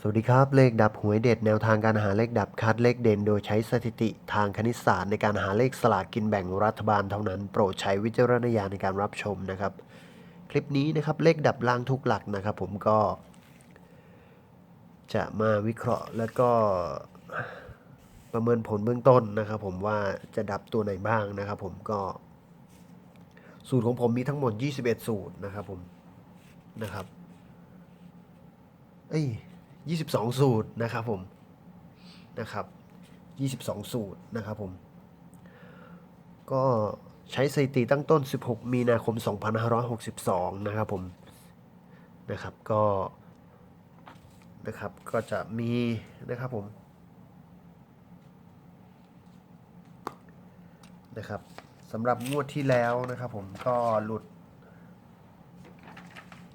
สวัสดีครับ เลขดับหวยเด็ดแนวทางการหาเลขดับคัดเลขเด่น โดยใช้สถิติทางคณิตศาสตร์ในการหาเลขสลากกินแบ่งรัฐบาลเท่านั้นโปรดใช้วิจารณญาณในการรับชมนะครับ คลิปนี้นะครับเลขดับล่างทุกหลักนะครับ ผมก็ จะมาวิเคราะห์แล้วก็ประเมินผลเบื้องต้นนะครับ ผมว่าจะดับตัวไหนบ้างนะครับ ผมก็ สูตรของผมมีทั้งหมด 21 สูตรนะครับ ผมนะครับ เอ้ย ยี่สิบสองสูตรนะครับผมนะครับยี่สิบสองสูตรนะครับผม ก็ใช้สถิติตั้งต้น 16 มีนาคม 2562 นะครับผมนะครับก็นะครับก็จะมีนะครับผมนะครับสำหรับงวดที่แล้วนะครับผมก็หลุด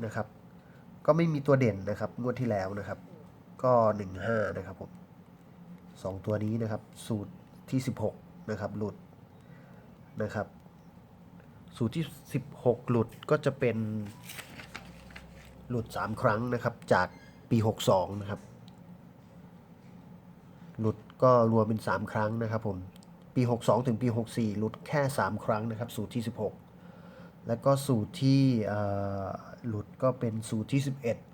นะครับ ก็ไม่มีตัวเด่นนะครับ งวดที่แล้วนะครับ ก็หนึ่งห้านะครับผมสองตัวนี้นะครับ สูตรที่สิบหกนะครับ หลุดนะครับ สูตรที่สิบหกหลุดก็จะเป็นหลุดสามครั้งนะครับจากปีหกสองนะครับ หลุดก็รวมเป็นสามครั้งนะครับผมปีหกสองถึงปีหกสี่หลุดแค่สามครั้งนะครับ สูตรที่สิบหกแล้วก็สูตรที่หลุดก็เป็นสูตรที่ 11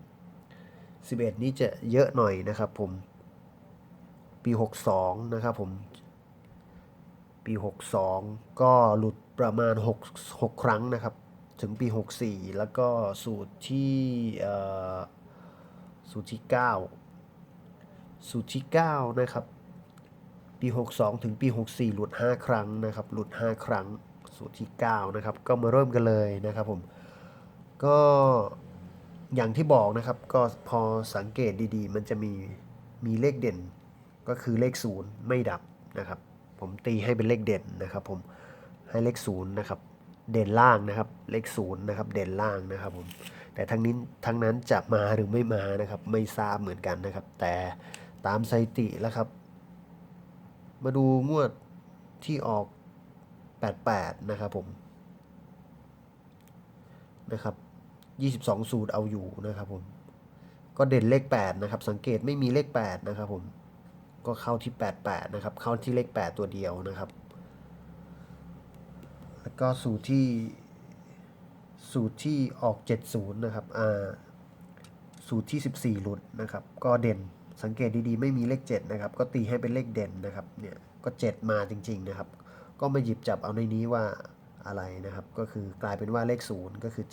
11 นี้จะเยอะหน่อยนะครับผม ปี 62 นะครับผม ปี 62 ก็หลุดประมาณ 6 6 ครั้งนะครับ ถึงปี 64 แล้วก็สูตรที่เออสูตรที่ 9 สูตรที่ 9 นะครับ ปี 62 ถึงปี 64 หลุด 5 ครั้งนะครับ หลุด 5 ครั้ง สูตรที่ 9 นะครับ ก็มาเริ่มกันเลยนะครับผม ก็ อย่างที่บอกนะครับก็พอสังเกตดีๆ มันจะมีมีเลขเด่นก็คือเลขศูนย์ไม่ดับนะครับ ผมตีให้เป็นเลขเด่นนะครับ ผมให้เลขศูนย์นะครับเด่นล่างนะครับ เลขศูนย์นะครับ เด่นล่างนะครับผมแต่ทั้งนี้ทั้งนั้นจะมาหรือไม่มานะครับ ไม่ทราบเหมือนกันนะครับ แต่ตามสถิติแล้วครับ มาดูงวดที่ออก 88 นะครับผมนะครับ 22 สูตรเอาอยู่นะครับผม ก็เด่นเลข 8 นะครับ สังเกตไม่มีเลข 8 นะครับผม ก็เข้าที่ 88 นะครับ เข้าที่เลข 8 ตัวเดียวนะครับ แล้วก็สูตรที่สูตรที่ออก 70 นะครับ อ่า สูตรที่ 14 หลุดนะครับ ก็เด่น สังเกตดีๆ ไม่มีเลข 7 นะครับ ก็ตีให้เป็นเลขเด่นนะครับ เนี่ย ก็ 7 มาจริง ๆ นะครับ ก็มาหยิบจับเอาในนี้ว่าอะไรนะครับ ก็คือกลายเป็นว่าเลข 0 ก็คือ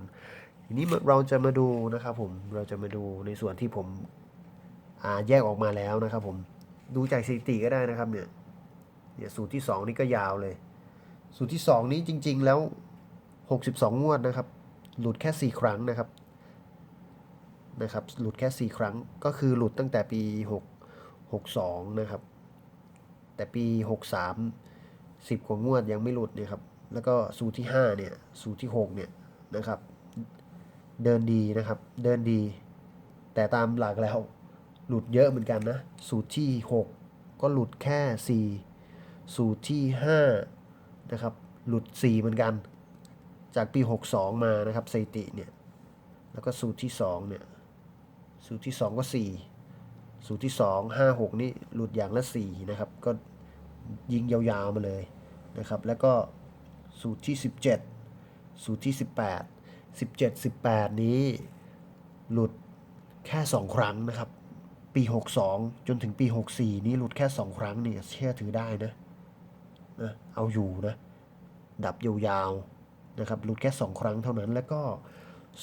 70 ทีนี้เราจะมาดูนะครับผมเราจะมาดูในส่วนที่ผมแยกออกมาแล้วนะครับผมดูจากสถิติก็ได้นะครับเนี่ยเนี่ยสูตรที่ 2 นี่ก็ยาวเลย สูตรที่ 2 นี้จริง ๆ แล้ว 62 งวดนะครับ หลุดแค่ 4 ครั้งนะครับนะครับ หลุดแค่ 4 ครั้งก็คือหลุดตั้งแต่ปี 6 62 นะครับ แต่ปี 63 10 กว่างวดยังไม่หลุดเนี่ยครับแล้วก็สูตรที่ 5 เนี่ย สูตรที่ 6 เนี่ยนะครับ เดินดีนะครับ เดินดี แต่ตามหลักแล้ว หลุดเยอะเหมือนกันนะ สูตรที่ 6 ก็หลุดแค่ 4 สูตรที่ 5 นะครับ หลุด 4 เหมือนกัน จากปี 62 มานะครับสถิติเนี่ย แล้วก็สูตรที่ 2 เนี่ย สูตรที่ 2 ก็ 4 สูตรที่ 2 5 6 นี่หลุดอย่างละ 4 นะครับ ก็ยิงยาวๆมาเลยนะครับ แล้วก็สูตรที่ 17 สูตรที่ 18 17 18 นี้ หลุดแค่ 2 ครั้งนะครับ ปี 62 จนถึงปี 64 นี้หลุดแค่ 2 ครั้งนี่เชื่อถือได้นะนะเอาอยู่นะ ดับยาวๆนะครับหลุดแค่ 2 ครั้งเท่านั้นแล้วก็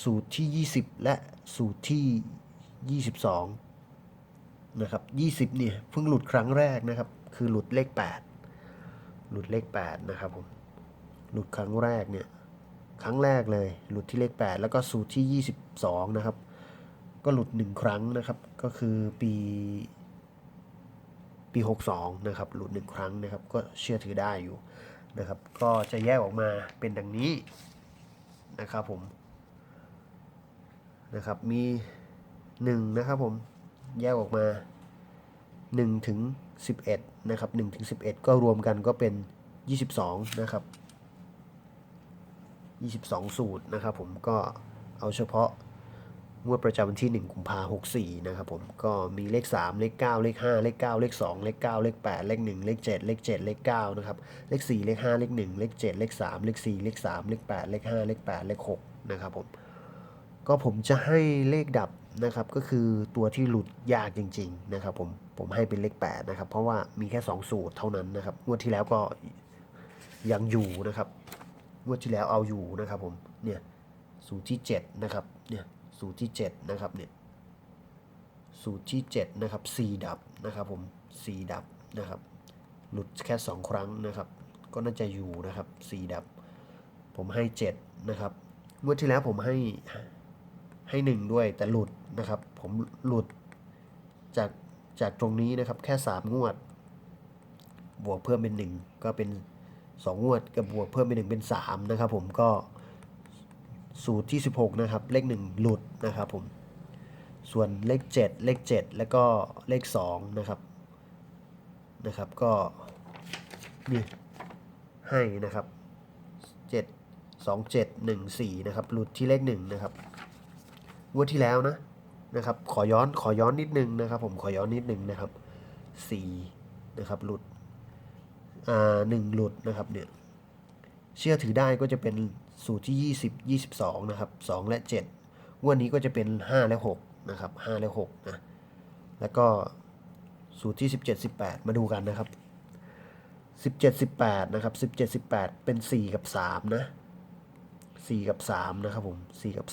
สูตรที่ 20 และสูตรที่ 22 นะครับ 20 เนี่ยเพิ่งหลุดครั้งแรกนะครับ คือหลุดเลข 8 หลุดเลข 8 นะครับผมหลุดครั้งแรกเนี่ย ครั้งแรกเลย หลุดที่เลข 8 แล้วก็สูตรที่ 22 นะครับ ก็หลุด 1 ครั้งนะครับ ก็คือปีปี 62 นะครับ หลุด 1 ครั้งนะครับ ก็เชื่อถือได้อยู่นะครับ ก็จะแยกออกมาเป็นดังนี้นะครับผมนะครับมี 1 นะครับผมแยกออกมา 1 ถึง 11 นะครับ1ถึง11 ก็รวมกันก็เป็น 22 นะครับ 22 สูตรนะครับผมก็เอาเฉพาะงวดประจำวันที่ 1 กุมภาพันธ์64 นะครับผม ก็มีเลข 3 เลข 9 เลข 5 เลข 9 เลข 2 เลข 9 เลข 8 เลข 1 เลข 7 เลข 7 เลข 9 นะครับ เลข 4 เลข 5 เลข 1 เลข 7 เลข 3 เลข 4 เลข 3 เลข 8 เลข 5 เลข 8 เลข 6 นะครับผม ก็ผมจะให้เลขดับนะครับ ก็คือตัวที่หลุดยากจริง ๆ นะครับผม ผมให้เป็นเลข 8 นะครับ เพราะว่ามีแค่ 2 สูตรเท่านั้นนะครับ งวดที่แล้วก็ยังอยู่นะครับ งวดที่แล้วเอาอยู่นะครับผมเนี่ยสูตรที่7นะครับเนี่ยสูตรที่7นะครับเนี่ยสูตรที่7นะครับ4ดับนะครับผม4ดับนะครับหลุดแค่ 2 ครั้งนะครับก็น่าจะอยู่นะครับ4ดับ ผมให้7นะครับงวดที่แล้วผมให้ให้1ด้วยแต่หลุดนะครับผมหลุดจากจากตรงนี้นะครับแค่ 3 งวด บวกเพิ่มเป็น 1 ก็เป็น 2งวดกับบวกเพิ่มเป็น1เป็น3นะครับผมก็สูตรที่ 16 นะครับ เลข 1 หลุดนะครับผมส่วนเลข 7 เลข 7 แล้วก็เลข 2 นะครับนะครับก็นี่ให้นะครับ 7 2 7 1 4 นะครับ หลุดที่เลข 1 นะครับงวดที่แล้วนะนะครับ ขอย้อนขอย้อนนิดนึงนะครับ ผมขอย้อนนิดนึงนะครับ 4 นะครับหลุด หนึ่งหลุดนะครับเนี่ยเชื่อถือได้ก็จะเป็นสูตรที่ 20 22 นะครับ 2 และ7งวดนี้ก็จะเป็น 5 และ 6 นะครับ 5 และ 6 นะ แล้วก็สูตรที่ 17 18 มาดูกันนะครับ 17 18 นะครับ 17 18 เป็น 4 กับ 3 นะ 4 กับ 3 นะครับผม 4 กับ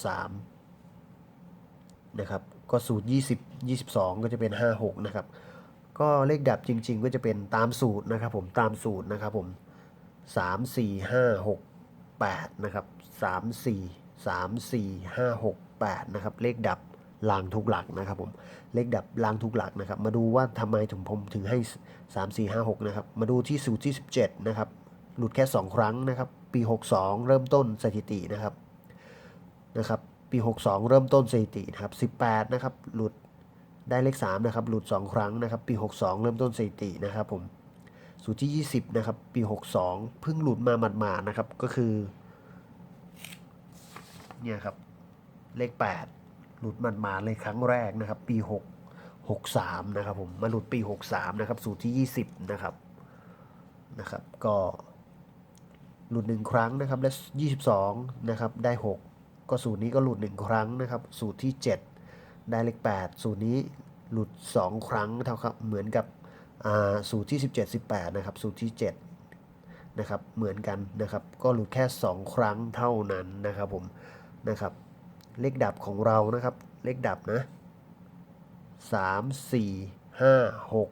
3 นะครับ ก็สูตร 20 22 ก็จะเป็น 5 6 นะครับ ก็เลขดับจริง ๆ ก็จะเป็นตามสูตรนะครับผมตามสูตรนะครับผมสามสี่ห้าหกแปดนะครับสามสี่สามสี่ห้าหกแปดนะครับเลขดับลางทุกหลักนะครับผมเลขดับลางทุกหลักนะครับ มาดูว่าทำไมถึงผมถึงให้สามสี่ห้าหกนะครับ มาดูที่สูตรที่สิบเจ็ดนะครับ หลุดแค่สองครั้งนะครับ ปีหกสองเริ่มต้นสถิตินะครับนะครับ ปีหกสองเริ่มต้นสถิตินะครับสิบแปดนะครับ หลุด ได้เลขสามนะครับหลุดสองครั้งนะครับปีหกสองเริ่มต้นสถิตินะครับผมสูตรที่ 20 นะครับ ปี 62 เพิ่งหลุดมาหมาดๆนะครับ ก็คือ เนี่ยครับ เลข 8 หลุดหมาดๆเลยครั้งแรกนะครับ ปี 6 63 นะครับผมมาหลุดปี 63 นะครับ สูตรที่ 20 นะครับนะครับ ก็หลุด 1 ครั้งนะครับ และ 22 นะครับ ได้ 6 ก็สูตรนี้ก็หลุด 1 ครั้งนะครับ สูตรที่ 7 ได้เลข8สูตรนี้หลุด 2 ครั้งเท่ากับเหมือนกับอ่าสูตรที่ 17 18นะครับสูตรที่ 7 นะครับ เหมือนกันนะครับ ก็หลุดแค่ 2 ครั้งเท่านั้นนะครับผมนะครับ เลขดับของเรานะครับ เลขดับนะ 3 4 5 6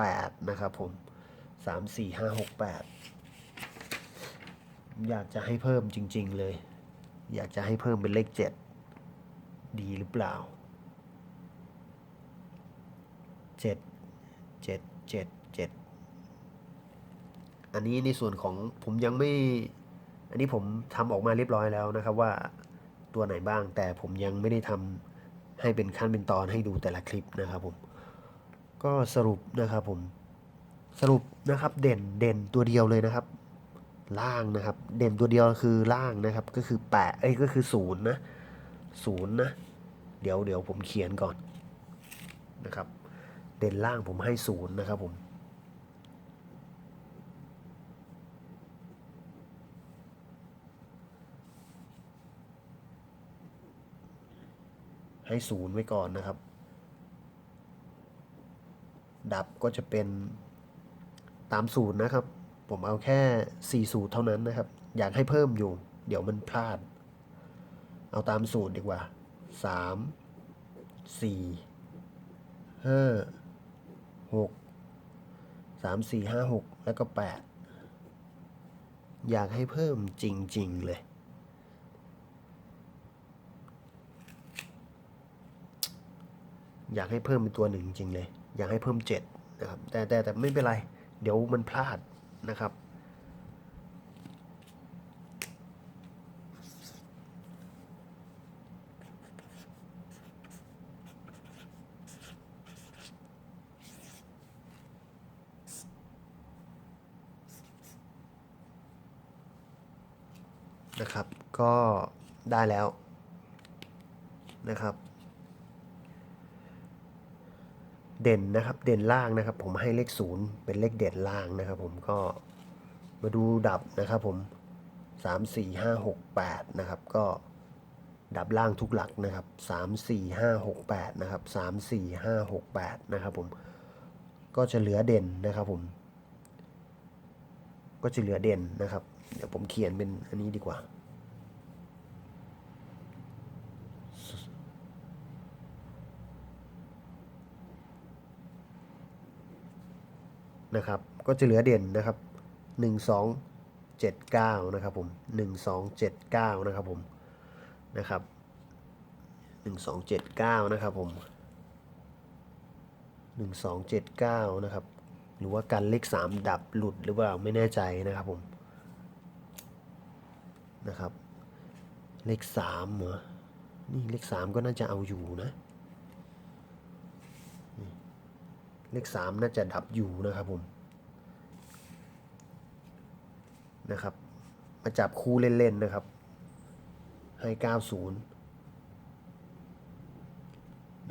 8 นะครับผม 3 4 5 6 8 อยากจะให้เพิ่มจริง ๆ เลย อยากจะให้เพิ่มเป็นเลข 7 ดีหรือเปล่า 7เจ็ดเจ็ดเจ็ดอันนี้ในส่วนของผมยังไม่ อันนี้ผมทำออกมาเรียบร้อยแล้วนะครับว่าตัวไหนบ้างแต่ผมยังไม่ได้ทำให้เป็นขั้นเป็นตอนให้ดูแต่ละคลิปนะครับผมก็สรุปนะครับผมสรุปนะครับเด่นเด่นตัวเดียวเลยนะครับ ล่างนะครับ เด่นตัวเดียวคือล่างนะครับ ก็คือแปดเอ้ยก็คือศูนย์นะศูนย์นะ เดี๋ยวเดี๋ยวผมเขียนก่อนนะครับ เด่นล่างผมให้ศูนย์นะครับผมให้ศูนย์ไว้ก่อนนะครับ ดับก็จะเป็นตามสูตรนะครับ ผมเอาแค่ 4 สูตรเท่านั้นนะครับ อยากให้เพิ่มอยู่ เดี๋ยวมันพลาด เอาตามสูตรดีกว่า 3 4 5 หกสามสี่ห้าหกแล้วก็แปดอยากให้เพิ่มจริง ๆ เลย อยากให้เพิ่มเป็นตัวหนึ่งจริงเลย อยากให้เพิ่มเจ็ดนะครับแต่แต่แต่ไม่เป็นไร เดี๋ยวมันพลาดนะครับ นะครับ ก็ได้แล้วนะครับ เด่นนะครับ เด่นล่างนะครับ ผมให้เลขศูนย์เป็นเลขเด่นล่างนะครับ ผมก็มาดูดับนะครับผมสสามี่ห้าหกแปดนะครับ ก็ดับล่างทุกหลักนะครับสสามี่ห้าหกแปดนะครับสสามี่ห้าหกแปดนะครับผมก็จะเหลือเด่นนะครับผม ก็จะเหลือเด่นนะครับ เดี๋ยวผมเขียนเป็นอันนี้ดีกว่า นะครับ ก็จะเหลือเด่นนะครับ 1 2 7 9 นะครับผม 1 2 7 9 นะครับผม นะครับ 1 2 7 9 นะครับผม 1 2 7 9 นะครับ หรือว่าการเลข3ดับหลุดหรือเปล่าไม่แน่ใจนะครับผม นะครับ เลข3เหรอ นี่เลข3ก็น่าจะเอาอยู่นะเลข3น่าจะดับอยู่นะครับผมนะครับ มาจับคู่เล่นๆนะครับ ให้90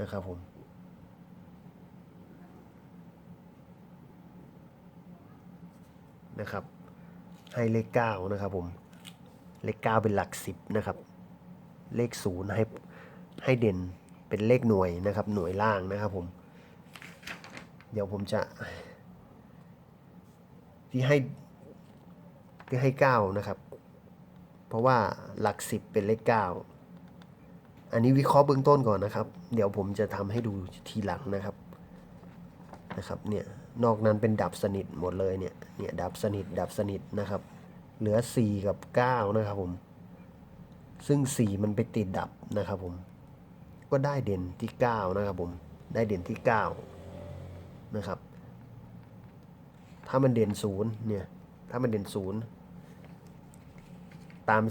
นะครับผมนะครับ ให้เลข9นะครับผม เลข 9 เป็นหลัก 10 นะครับ เลข 0 ให้ให้เด่นเป็นเลขหน่วยนะครับ หน่วยล่างนะครับผม เดี๋ยวผมจะที่ให้ที่ให้เก้านะครับ เพราะว่าหลักสิบเป็นเลขเก้าอันนี้วิเคราะห์เบื้องต้นก่อนนะครับ เดี๋ยวผมจะทำให้ดูทีหลังนะครับนะครับเนี่ยนอกนั้นเป็นดับสนิทหมดเลยเนี่ยเนี่ยดับสนิทดับสนิทนะครับ เหลือ 4 กับ 9 นะครับผม ซึ่ง 4 มันไปติดดับนะครับผม ก็ได้เด่นที่ 9 นะครับผม ได้เด่นที่ 9 นะครับ ถ้ามันเด่นศูนย์เนี่ย ถ้ามันเด่นศูนย์ตาม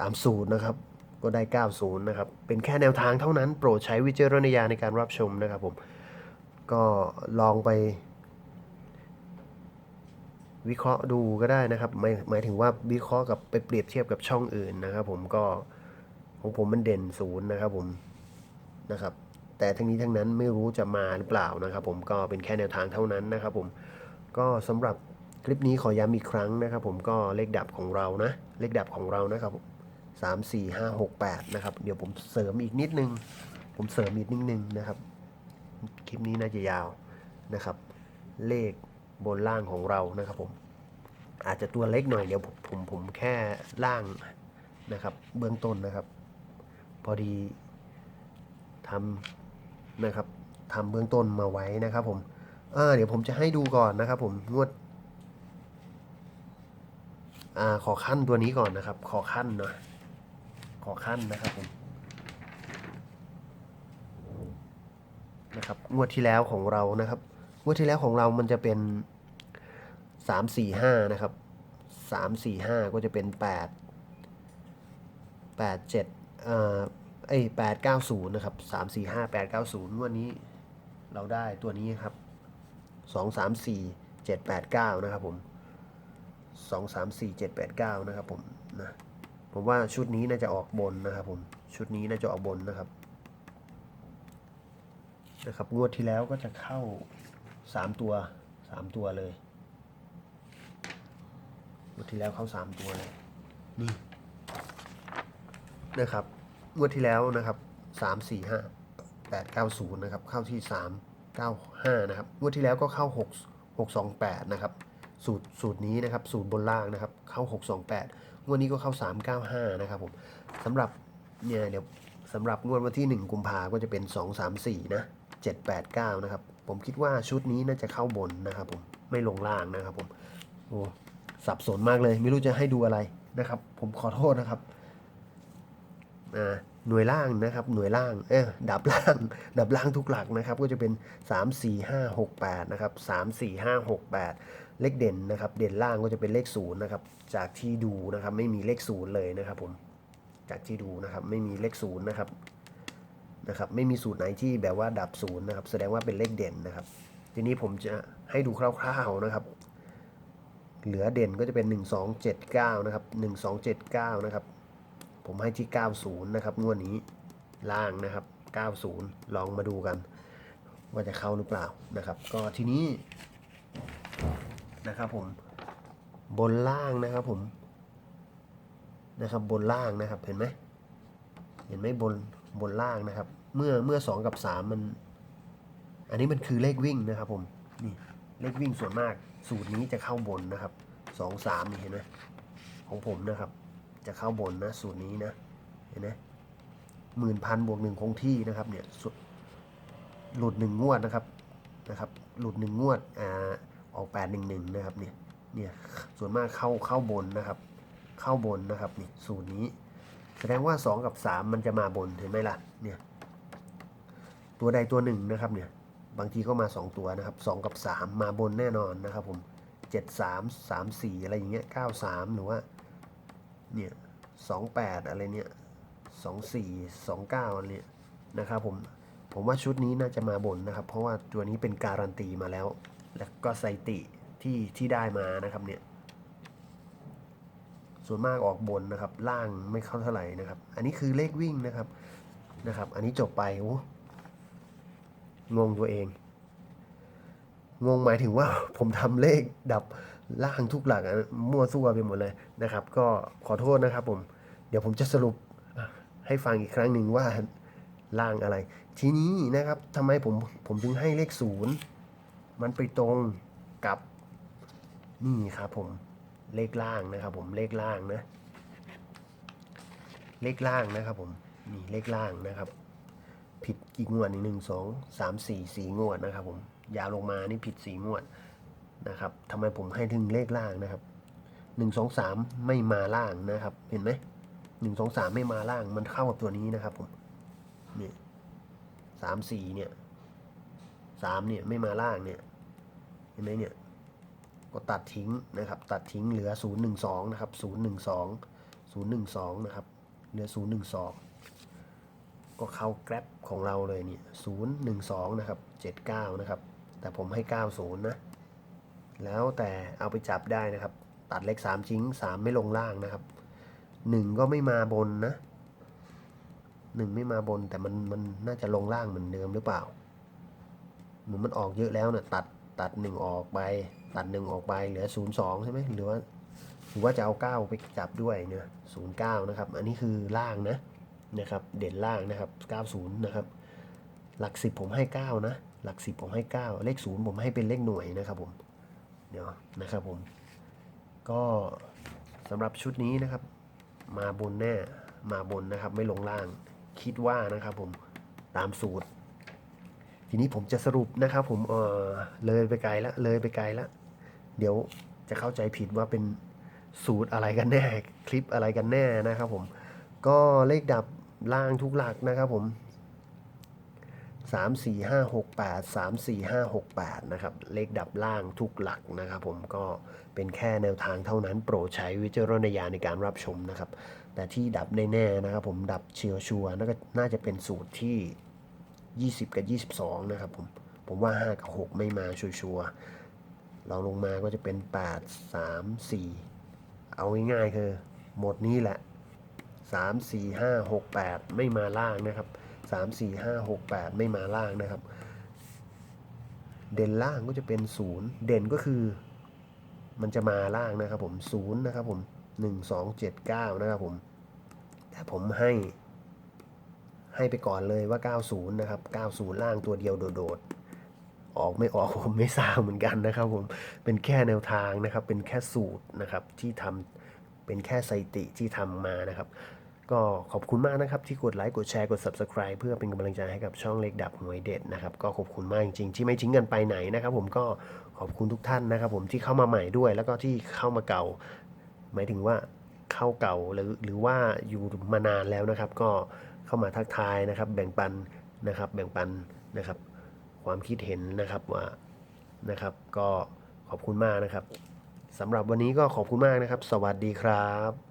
ตามศูนย์นะครับ ก็ได้ 90 นะครับ เป็นแค่แนวทางเท่านั้น โปรดใช้วิจารณญาณในการรับชมนะครับผม ก็ลองไป วิเคราะห์ดูก็ได้นะครับหมายหมายถึงว่าวิเคราะห์กับไปเปรียบเทียบกับช่องอื่นนะครับ ผมก็ของผมมันเด่นศูนย์นะครับผมนะครับ แต่ทั้งนี้ทั้งนั้นไม่รู้จะมาหรือเปล่านะครับ ผมก็เป็นแค่แนวทางเท่านั้นนะครับ ผมก็สำหรับคลิปนี้ขอย้ำอีกครั้งนะครับ ผมก็เลขดับของเรานะเลขดับของเรานะครับสามสี่ห้าหกแปดนะครับ เดี๋ยวผมเสริมอีกนิดนึง ผมเสริมอีกนิดนึงนะครับ คลิปนี้น่าจะยาวนะครับ เลข บนล่างของเรานะครับผม อาจจะตัวเล็กหน่อยเดี๋ยวผมผมผมแค่ล่างนะครับ เบื้องต้นนะครับ พอดีทำนะครับทำเบื้องต้นมาไว้นะครับผมเดี๋ยวผมจะให้ดูก่อนนะครับ ผมงวดอขอขั้นตัวนี้ก่อนนะครับ ขอขั้นหน่อยขอขั้นนะครับผมนะครับงวดที่แล้วของเรานะครับงวดที่แล้วของเรามันจะเป็น สามสี่ห้านะครับสามสี่ห้าก็จะเป็นแปดแปดเจ็ดเอ่อเอ้แปดเก้าศูนย์นะครับสามสี่ห้าแปดเก้าศูนย์งวดนี้เราได้ตัวนี้ครับสองสามสี่เจ็ดแปดเก้านะครับผมสองสามสี่เจ็ดแปดเก้านะครับผมนะผมว่าชุดนี้น่าจะออกบนนะครับผมชุดนี้น่าจะออกบนนะครับนะครับงวดที่แล้วก็จะเข้าสามตัวสามตัวเลย วดที่แล้วเข้าสามตัวเลยนี่นะครับงวดที่แล้วนะครับสามสี่ห้าแปดเก้าศูนย์นะครับ เข้าที่สามเก้าห้านะครับงวดที่แล้วก็เข้าหกหกสองแปดนะครับ สูตรสูตรนี้นะครับ สูตรบนล่างนะครับ เข้าหกสองแปดงวดนี้ก็เข้าสามเก้าห้านะครับผมสำหรับเนี่ยเดี๋ยวสำหรับงวดวันที่1กุมภาก็จะเป็น2 3 4นะ7 8 9นะครับ ผมคิดว่าชุดนี้น่าจะเข้าบนนะครับผมไม่ลงล่างนะครับผมโอ้ สับสนมากเลย ไม่รู้จะให้ดูอะไรนะครับ ผมขอโทษนะครับหน่วยล่างนะครับ หน่วยล่างเออดับล่าง ดับล่างทุกหลักนะครับ ก็จะเป็น 3 4 5 6 8นะครับ3 4 5 6 8 เลขเด่นนะครับ เด่นล่างก็จะเป็นเลขศูนย์นะครับ จากที่ดูนะครับ ไม่มีเลขศูนย์เลยนะครับ ผม จากที่ดูนะครับ ไม่มีเลขศูนย์นะครับ นะครับ ไม่มีสูตรไหนที่แบบว่าดับศูนย์นะครับ แสดงว่าเป็นเลขเด่นนะครับ ทีนี้ผมจะให้ดูคร่าวๆนะครับ เหลือเด่นก็จะเป็น 1 2 7 9 นะครับ 1 2 7 9 นะครับ ผมให้ที่ 90 นะครับ งวดนี้ล่างนะครับ 90 ลองมาดูกัน ว่าจะเข้าหรือเปล่านะครับ ก็ทีนี้นะครับผมบนล่างนะครับผมนะครับบนล่างนะครับเห็นไหมเห็นไหมบนบนล่างนะครับ เมื่อเมื่อสองกับสามมัน อันนี้มันคือเลขวิ่งนะครับผมนี่เลขวิ่งส่วนมาก สูตรนี้จะเข้าบนนะครับสองสามเห็นไหมของผมนะครับ จะเข้าบนนะสูตรนี้นะเห็นไหมหมื่นพันบวกหนึ่งคงที่นะครับเนี่ยสุดหลุดหนึ่งงวดนะครับนะครับหลุดหนึ่งงวดอ่าออกแปดหนึ่งหนึ่งนะครับเนี่ยเนี่ยส่วนมากเข้าเข้าบนนะครับ เข้าบนนะครับนี่สูตรนี้ แสดงว่า 2 กับ 3 มันจะมาบนเห็นไหมล่ะเนี่ยตัวใดตัวหนึ่งนะครับเนี่ย บางทีก็มา 2 ตัวนะครับ 2 กับ 3 มาบนแน่นอนนะครับผม 7 3 3 4 อะไรอย่างเงี้ย9 3 หรือว่า เนี่ย28 อะไรเนี่ย24 29อะไรเนี่ยนะครับผม ผมว่าชุดนี้น่าจะมาบนนะครับ เพราะว่าตัวนี้เป็นการันตีมาแล้ว แล้วก็ไซติที่ที่ได้มานะครับเนี่ย ส่วนมากออกบนนะครับ ล่างไม่เข้าเท่าไหร่นะครับ อันนี้คือเลขวิ่งนะครับนะครับ อันนี้จบไปโอ้ งงตัวเอง งงหมายถึงว่าผมทำเลขดับล่างทุกหลักมั่วซั่วไปหมดเลยนะครับ ก็ขอโทษนะครับผม เดี๋ยวผมจะสรุปให้ฟังอีกครั้งหนึ่งว่าล่างอะไร ทีนี้นะครับทำไมผมผมถึงให้เลขศูนย์มันไปตรงกับนี่ครับผมเลขล่างนะครับ ผมเลขล่างนะ เลขล่างนะครับผมนี่เลขล่างนะครับ ผิดกี่งวดนี่หนึ่งสองสามสี่สี่งวดนะครับผมยาวลงมานี่ผิดสี่งวดนะครับทำไมผมให้ถึงเลขล่างนะครับหนึ่งสองสามไม่มาล่างนะครับ เห็นไหมหนึ่งสองสามไม่มาล่างมันเข้ากับตัวนี้นะครับผมเนี่ยสามสี่เนี่ยสามเนี่ยไม่มาล่างเนี่ยเห็นไหมเนี่ยก็ตัดทิ้งนะครับ ตัดทิ้งเหลือ012นะครับ012 012นะครับเหลือ012 ก็เข้าแกร็บของเราเลยเนี่ย012นะครับ79นะครับ แต่ผมให้90นะ แล้วแต่เอาไปจับได้นะครับ ตัดเลข3ชิ้ง3ไม่ลงล่างนะครับ1ก็ไม่มาบนนะ1ไม่มาบนแต่มันมันน่าจะลงล่างเหมือนเดิมหรือเปล่าเหมือนมันออกเยอะแล้วเนี่ยตัดตัดหนึ่งออกไป ตัดหนึ่งออกไปเหลือศูนย์สองใช่ไหมหรือว่าหรือว่าจะเอาเก้าไปจับด้วยเนี่ยศูนย์เก้านะครับ อันนี้คือล่างนะ นะครับเด่นล่างนะครับเก้าศูนย์นะครับ หลักสิบผมให้เก้านะ หลักสิบผมให้เก้าเลขศูนย์ผมให้เป็นเลขหน่วยนะครับผมเดี๋ยวนะครับผม ก็สำหรับชุดนี้นะครับ มาบนแน่มาบนนะครับ ไม่ลงล่างคิดว่านะครับผมตามสูตร ทีนี้ผมจะสรุปนะครับ ผมเออเลยไปไกลแล้วเลยไปไกลแล้วเดี๋ยวจะเข้าใจผิดว่าเป็นสูตรอะไรกันแน่ คลิปอะไรกันแน่นะครับผม ก็เลขดับ ล่างทุกหลักนะครับผม3 4 5 6 8 3 4 5 6 8นะครับ เลขดับล่างทุกหลักนะครับผมก็เป็นแค่แนวทางเท่านั้น โปรดใช้วิจารณญาณในการรับชมนะครับ แต่ที่ดับแน่ๆนะครับผมดับเชียวชัวร์น่าจะน่าจะเป็นสูตรที่ 20 กับ 22 นะครับผมผมว่า 5 กับ 6 ไม่มาชัวร์เราลงมาก็จะเป็น 8 3 4 เอาง่ายๆคือหมดนี้แหละ 3 4 5 6 8 ไม่มาล่างนะครับ 3 4 5 6 8 ไม่มาล่างนะครับ เด่นล่างก็จะเป็น 0 เด่นก็คือ มันจะมาล่างนะครับผม0นะครับผม 1 2 7 9 นะครับผม แต่ผมให้ให้ไปก่อนเลยว่า 90 นะครับ 90 ล่างตัวเดียวโดดๆ ออกไม่ออกผมไม่ทราบเหมือนกันนะครับผม เป็นแค่แนวทางนะครับ เป็นแค่สูตรนะครับที่ทำเป็นแค่สถิติที่ทำมานะครับ ก็ขอบคุณมากนะครับที่กดไลค์กดแชร์กด Subscribe เพื่อเป็นกำลังใจให้กับช่องเล็กดับหน่วยเด็ดนะครับก็ขอบคุณมากจริงๆที่ไม่ทิ้งกันไปไหนนะครับ ผมก็ขอบคุณทุกท่านนะครับ ผมที่เข้ามาใหม่ด้วย แล้วก็ที่เข้ามาเก่า หมายถึงว่าเข้าเก่าหรือหรือว่าอยู่มานานแล้วนะครับ ก็เข้ามาทักทายนะครับ แบ่งปันนะครับ แบ่งปันนะครับ ความคิดเห็นนะครับว่านะครับ ก็ขอบคุณมากนะครับสำหรับวันนี้ก็ขอบคุณมากนะครับ สวัสดีครับ